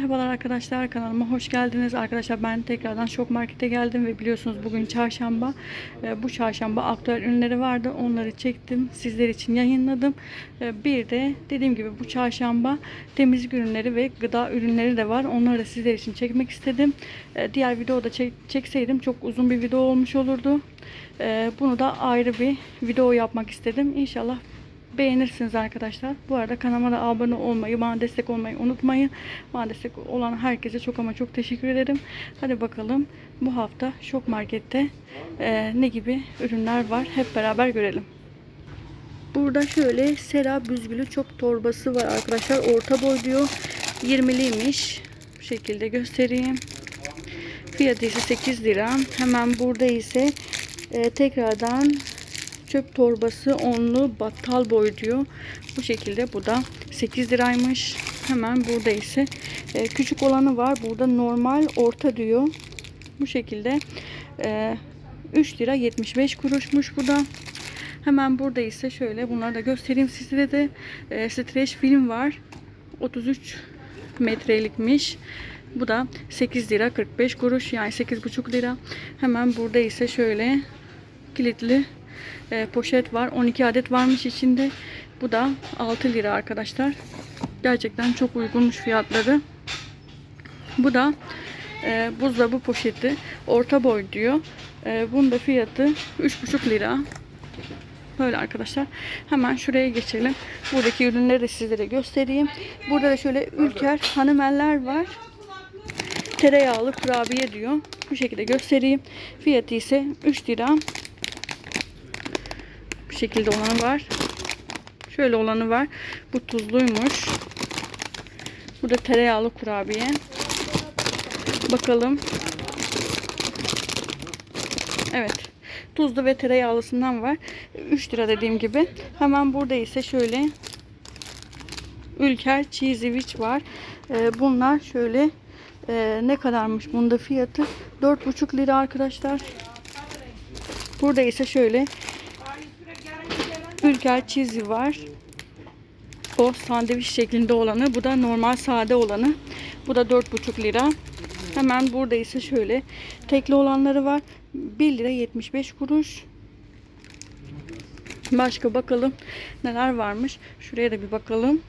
Merhabalar arkadaşlar kanalıma hoş geldiniz. Arkadaşlar ben tekrardan Şok Market'e geldim ve biliyorsunuz bugün çarşamba. Ee, Bu çarşamba aktüel ürünleri vardı. Onları çektim. Sizler için yayınladım. Ee, Bir de dediğim gibi bu çarşamba temizlik ürünleri ve gıda ürünleri de var. Onları da sizler için çekmek istedim. Ee, Diğer videoda çek- çekseydim çok uzun bir video olmuş olurdu. Bunu da ayrı bir video yapmak istedim. İnşallah beğenirsiniz arkadaşlar. Bu arada kanalıma da abone olmayı, bana destek olmayı unutmayın. Bana destek olan herkese çok ama çok teşekkür ederim. Hadi bakalım bu hafta Şok Market'te e, ne gibi ürünler var hep beraber görelim. Burada şöyle sera büzgülü çöp torbası var arkadaşlar. Orta boy diyor. 20'liymiş. Bu şekilde göstereyim. Fiyatı ise 8 lira. Hemen burada ise e, tekrardan çöp torbası onlu battal boy diyor. Bu şekilde bu da 8 liraymış. Hemen burada ise e, küçük olanı var. Burada normal orta diyor. Bu şekilde e, 3 lira 75 kuruşmuş bu da. Hemen burada ise şöyle bunları da göstereyim sizlere de e, streç film var. 33 metrelikmiş. Bu da 8 lira 45 kuruş yani 8,5 lira. Hemen burada ise şöyle kilitli e, poşet var. 12 adet varmış içinde. Bu da 6 lira arkadaşlar. Gerçekten çok uygunmuş fiyatları. Bu da e, buzdolabı poşeti. Orta boy diyor. E, bunun da fiyatı 3,5 lira. Böyle arkadaşlar. Hemen şuraya geçelim. Buradaki ürünleri de sizlere göstereyim. Burada da şöyle ülker hanımeller var. Tereyağlı kurabiye diyor. Bu şekilde göstereyim. Fiyatı ise 3 lira. Şekilde olanı var. Şöyle olanı var. Bu tuzluymuş. Bu da tereyağlı kurabiye. Bakalım. Evet. Tuzlu ve tereyağlısından var. 3 lira dediğim gibi. Hemen burada ise şöyle Ülker Cheesy Witch var. Ee, bunlar şöyle e, ne kadarmış bunda fiyatı? 4,5 lira arkadaşlar. Burada ise şöyle Ülker Cheesy var. O sandviç şeklinde olanı. Bu da normal sade olanı. Bu da 4,5 lira. Hemen burada ise şöyle tekli olanları var. 1 lira 75 kuruş. Başka bakalım neler varmış. Şuraya da bir bakalım.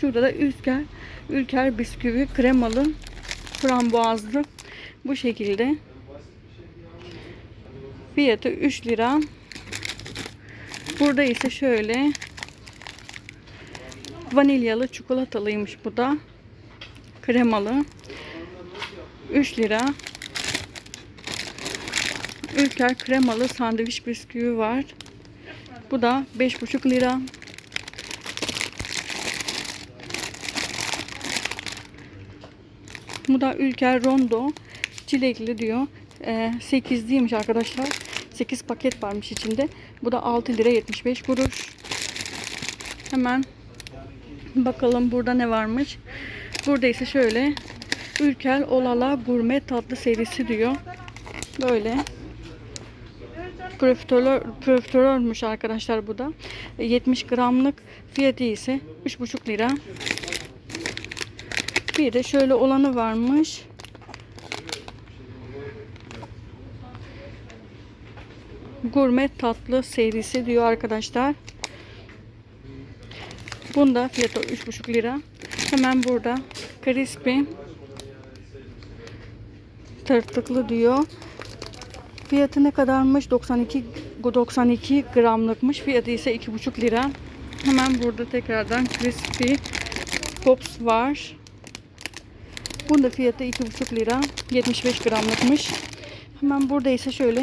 Şurada da Ülker, Ülker bisküvi kremalı frambuazlı. Bu şekilde. Fiyatı 3 lira. Burada ise şöyle vanilyalı çikolatalıymış bu da. Kremalı. 3 lira. Ülker kremalı sandviç bisküvi var. Bu da 5,5 lira. Bu da Ülker Rondo çilekli diyor. Ee, 8'liymiş arkadaşlar. 8 paket varmış içinde. Bu da 6 lira 75 kuruş. Hemen bakalım burada ne varmış. Burada ise şöyle Ülker Olala Gurme Tatlı serisi diyor. Böyle profiterol, profiterolmüş arkadaşlar bu da. 70 gramlık fiyatı ise 3,5 lira. Bir de şöyle olanı varmış. Gurme tatlı serisi diyor arkadaşlar. Bunda fiyatı 3,5 lira. Hemen burada crispy tırtıklı diyor. Fiyatı ne kadarmış? 92 92 gramlıkmış. Fiyatı ise 2,5 lira. Hemen burada tekrardan crispy pops var. Bunun da fiyatı 2,5 lira. 75 gramlıkmış. Hemen burada ise şöyle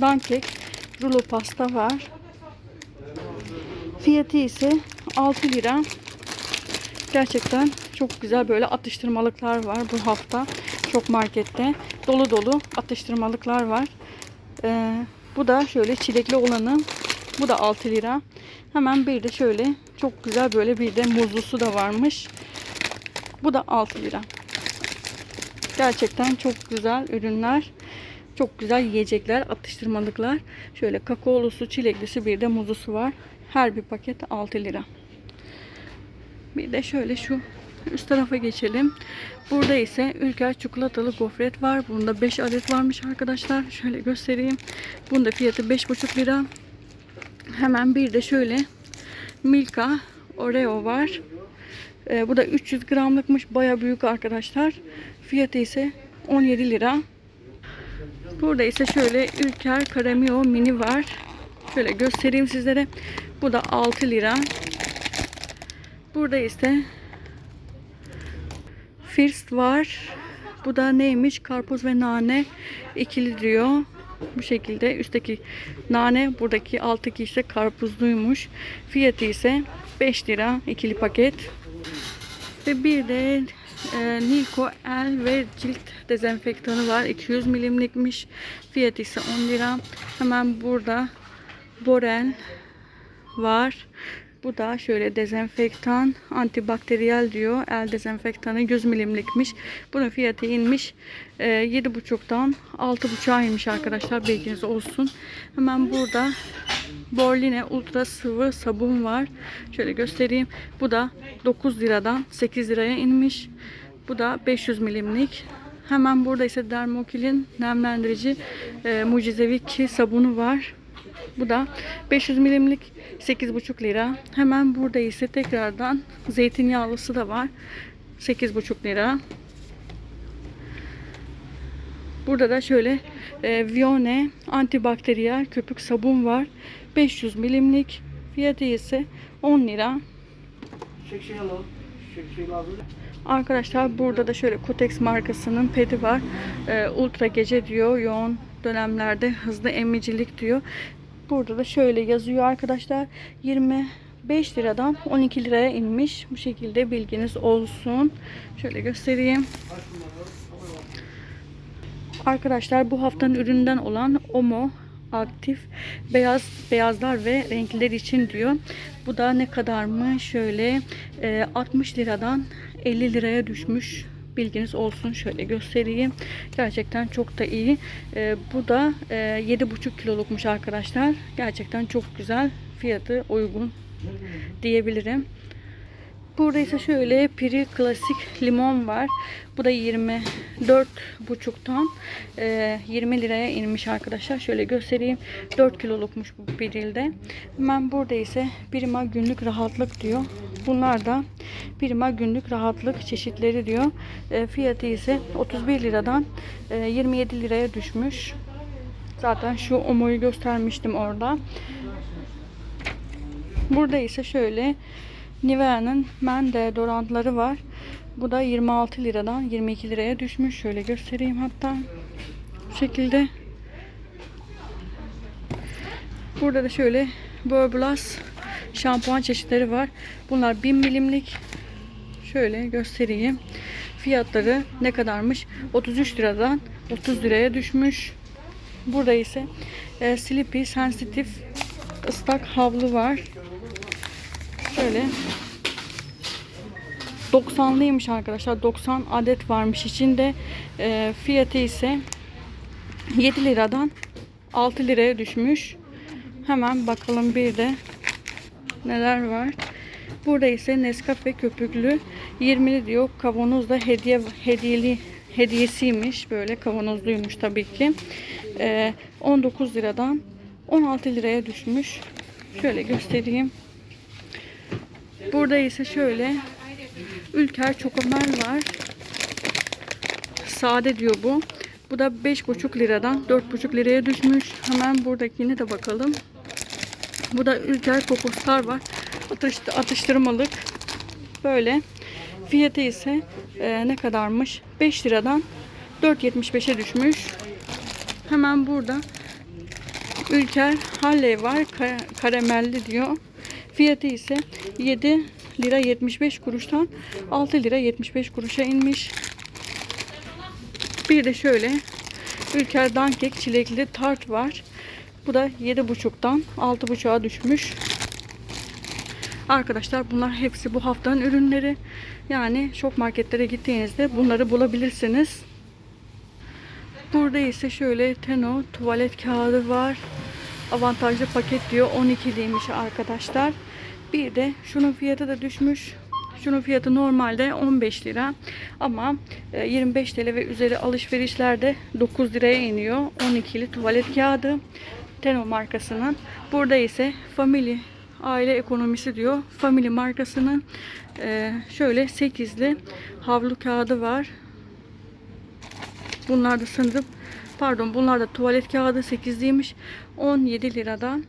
dankek rulo pasta var. Fiyatı ise 6 lira. Gerçekten çok güzel böyle atıştırmalıklar var bu hafta. Çok markette dolu dolu atıştırmalıklar var. Ee, bu da şöyle çilekli olanı. Bu da 6 lira. Hemen bir de şöyle çok güzel böyle bir de muzlusu da varmış. Bu da 6 lira. Gerçekten çok güzel ürünler. Çok güzel yiyecekler, atıştırmalıklar. Şöyle kakaolusu, çileklisi bir de muzlusu var. Her bir paket 6 lira. Bir de şöyle şu üst tarafa geçelim. Burada ise Ülker çikolatalı gofret var. Bunda 5 adet varmış arkadaşlar. Şöyle göstereyim. Bunda fiyatı 5,5 lira. Hemen bir de şöyle Milka Oreo var. Ee, bu da 300 gramlıkmış. Baya büyük arkadaşlar. Fiyatı ise 17 lira. Burada ise şöyle Ülker Karamio mini var. Şöyle göstereyim sizlere. Bu da 6 lira. Burada ise First var. Bu da neymiş? Karpuz ve nane ikili diyor. Bu şekilde üstteki nane buradaki alttaki ise karpuzluymuş. Fiyatı ise 5 lira ikili paket. Ve bir de e, Nilko el ve cilt dezenfektanı var. 200 milimlikmiş. Fiyatı ise 10 lira. Hemen burada Borel var. Bu da şöyle dezenfektan, antibakteriyel diyor. El dezenfektanı 100 milimlikmiş. Bunun fiyatı inmiş. E, 7,5'tan 6,5'a inmiş arkadaşlar. Bilginiz olsun. Hemen burada Borline Ultra sıvı sabun var. Şöyle göstereyim. Bu da 9 liradan 8 liraya inmiş. Bu da 500 milimlik. Hemen burada ise Dermokil'in nemlendirici e, mucizevi ki sabunu var. Bu da 500 milimlik 8,5 lira. Hemen burada ise tekrardan zeytinyağlısı da var. 8,5 lira. Burada da şöyle e, Vione antibakteriyel köpük sabun var. 500 milimlik. Fiyatı ise 10 lira. Arkadaşlar burada da şöyle Kotex markasının pedi var. Ee, ultra gece diyor. Yoğun dönemlerde hızlı emicilik diyor. Burada da şöyle yazıyor arkadaşlar. 25 liradan 12 liraya inmiş. Bu şekilde bilginiz olsun. Şöyle göstereyim. Arkadaşlar bu haftanın üründen olan Omo aktif beyaz beyazlar ve renkler için diyor. Bu da ne kadar mı? Şöyle e, 60 liradan 50 liraya düşmüş. Bilginiz olsun şöyle göstereyim. Gerçekten çok da iyi. E, bu da e, 7,5 kilolukmuş arkadaşlar. Gerçekten çok güzel. Fiyatı uygun diyebilirim. Burada ise şöyle Piri Klasik limon var. Bu da 24,5'tan e, 20 liraya inmiş arkadaşlar. Şöyle göstereyim. 4 kilolukmuş bu Piril'de. Hemen burada ise Prima günlük rahatlık diyor. Bunlar da Prima günlük rahatlık çeşitleri diyor. E, fiyatı ise 31 liradan e, 27 liraya düşmüş. Zaten şu omoyu göstermiştim orada. Burada ise şöyle Nivea'nın men deodorantları var. Bu da 26 liradan 22 liraya düşmüş. Şöyle göstereyim hatta. Bu şekilde. Burada da şöyle Burblast şampuan çeşitleri var. Bunlar 1000 milimlik. Şöyle göstereyim. Fiyatları ne kadarmış? 33 liradan 30 liraya düşmüş. Burada ise e, Sleepy Sensitive ıslak havlu var. Şöyle 90'lıymış arkadaşlar. 90 adet varmış içinde. E, fiyatı ise 7 liradan 6 liraya düşmüş. Hemen bakalım bir de neler var. Burada ise Nescafe köpüklü 20'li diyor. Kavanoz da hediye hediyeli hediyesiymiş. Böyle kavanozluymuş tabii ki. E, 19 liradan 16 liraya düşmüş. Şöyle göstereyim. Burada ise şöyle Ülker Çokomel var. Sade diyor bu. Bu da 5,5 liradan 4,5 liraya düşmüş. Hemen buradakine de bakalım. Bu da Ülker Kokoslar var. Atıştı, atıştırmalık. Böyle. Fiyatı ise e, ne kadarmış? 5 liradan 4.75'e düşmüş. Hemen burada Ülker Halley var. Ka- karamelli diyor. Fiyatı ise 7 lira 75 kuruştan 6 lira 75 kuruşa inmiş. Bir de şöyle Ülker Dankek çilekli tart var. Bu da 7,5'tan 6,5'a düşmüş. Arkadaşlar bunlar hepsi bu haftanın ürünleri. Yani şok marketlere gittiğinizde bunları bulabilirsiniz. Burada ise şöyle Teno tuvalet kağıdı var. Avantajlı paket diyor 12'liymiş arkadaşlar. Bir de şunun fiyatı da düşmüş. Şunun fiyatı normalde 15 lira ama e, 25 TL ve üzeri alışverişlerde 9 liraya iniyor. 12'li tuvalet kağıdı Teno markasının. Burada ise Family aile ekonomisi diyor. Family markasının e, şöyle 8'li havlu kağıdı var. Bunlar da sanırım pardon bunlar da tuvalet kağıdı 8'liymiş. 17 liradan.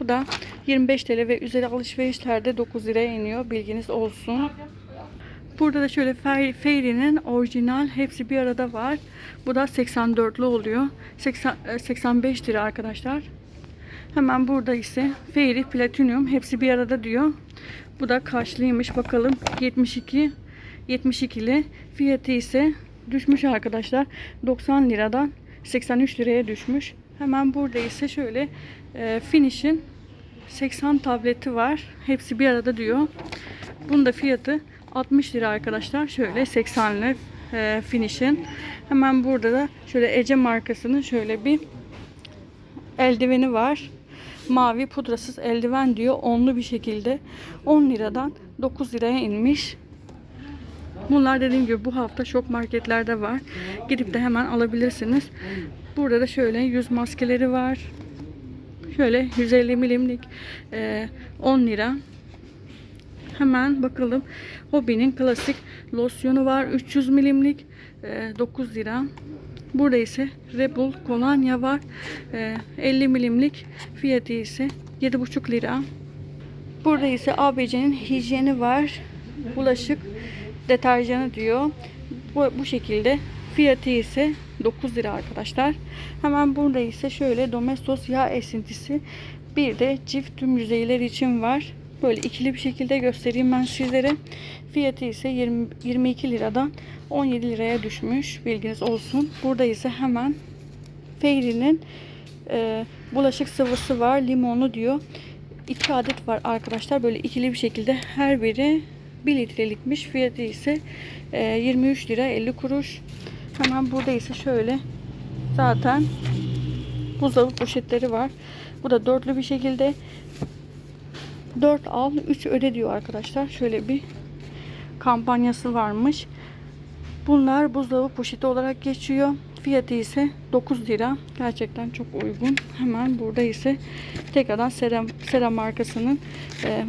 Bu da 25 TL ve üzeri alışverişlerde 9 liraya iniyor. Bilginiz olsun. Burada da şöyle Fairy'nin orijinal hepsi bir arada var. Bu da 84'lü oluyor. 80, e, 85 lira arkadaşlar. Hemen burada ise Fairy Platinum hepsi bir arada diyor. Bu da kaçlıymış bakalım. 72 72'li. Fiyatı ise düşmüş arkadaşlar. 90 liradan 83 liraya düşmüş. Hemen burada ise şöyle e, Finish'in 80 tableti var. Hepsi bir arada diyor. Bunun da fiyatı 60 lira arkadaşlar. Şöyle 80'li e, Finish'in. Hemen burada da şöyle Ece markasının şöyle bir eldiveni var. Mavi pudrasız eldiven diyor. Onlu bir şekilde 10 liradan 9 liraya inmiş. Bunlar dediğim gibi bu hafta şok marketlerde var. Gidip de hemen alabilirsiniz. Burada da şöyle yüz maskeleri var. Şöyle 150 milimlik e, 10 lira. Hemen bakalım. Hobby'nin klasik losyonu var. 300 milimlik e, 9 lira. Burada ise Rebel kolonya var. E, 50 milimlik fiyatı ise 7,5 lira. Burada ise ABC'nin hijyeni var. Bulaşık deterjanı diyor. Bu, bu şekilde. Fiyatı ise 9 lira arkadaşlar. Hemen burada ise şöyle Domestos yağ esintisi. Bir de çift tüm yüzeyler için var. Böyle ikili bir şekilde göstereyim ben sizlere. Fiyatı ise 20, 22 liradan 17 liraya düşmüş. Bilginiz olsun. Burada ise hemen Fairy'nin e, bulaşık sıvısı var. Limonlu diyor. 2 adet var arkadaşlar. Böyle ikili bir şekilde her biri 1 litrelikmiş. Fiyatı ise e, 23 lira 50 kuruş. Hemen burada ise şöyle zaten buzdolabı poşetleri var. Bu da dörtlü bir şekilde 4 al 3 öde diyor arkadaşlar. Şöyle bir kampanyası varmış. Bunlar buzdolabı poşeti olarak geçiyor. Fiyatı ise 9 lira. Gerçekten çok uygun. Hemen burada ise tekrardan Sera, Sera markasının e,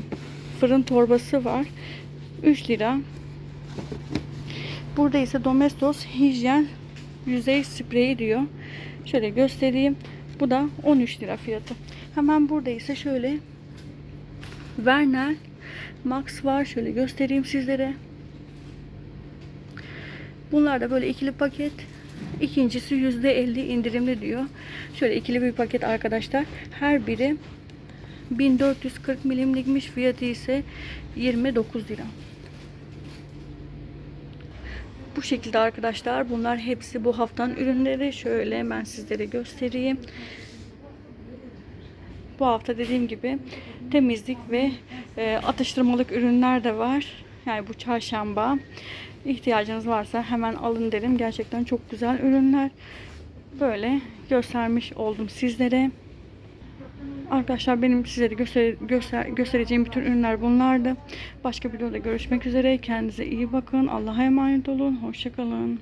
fırın torbası var. 3 lira. Burada ise Domestos hijyen yüzey spreyi diyor. Şöyle göstereyim. Bu da 13 lira fiyatı. Hemen burada ise şöyle Vernel Max var. Şöyle göstereyim sizlere. Bunlar da böyle ikili paket. İkincisi %50 indirimli diyor. Şöyle ikili bir paket arkadaşlar. Her biri 1440 milimlikmiş. Fiyatı ise 29 lira. Bu şekilde arkadaşlar. Bunlar hepsi bu haftanın ürünleri. Şöyle ben sizlere göstereyim. Bu hafta dediğim gibi temizlik ve e, atıştırmalık ürünler de var. Yani bu çarşamba ihtiyacınız varsa hemen alın derim. Gerçekten çok güzel ürünler. Böyle göstermiş oldum sizlere. Arkadaşlar benim sizlere göster, göster, göstereceğim bütün ürünler bunlardı. Başka videoda görüşmek üzere. Kendinize iyi bakın. Allah'a emanet olun. Hoşçakalın.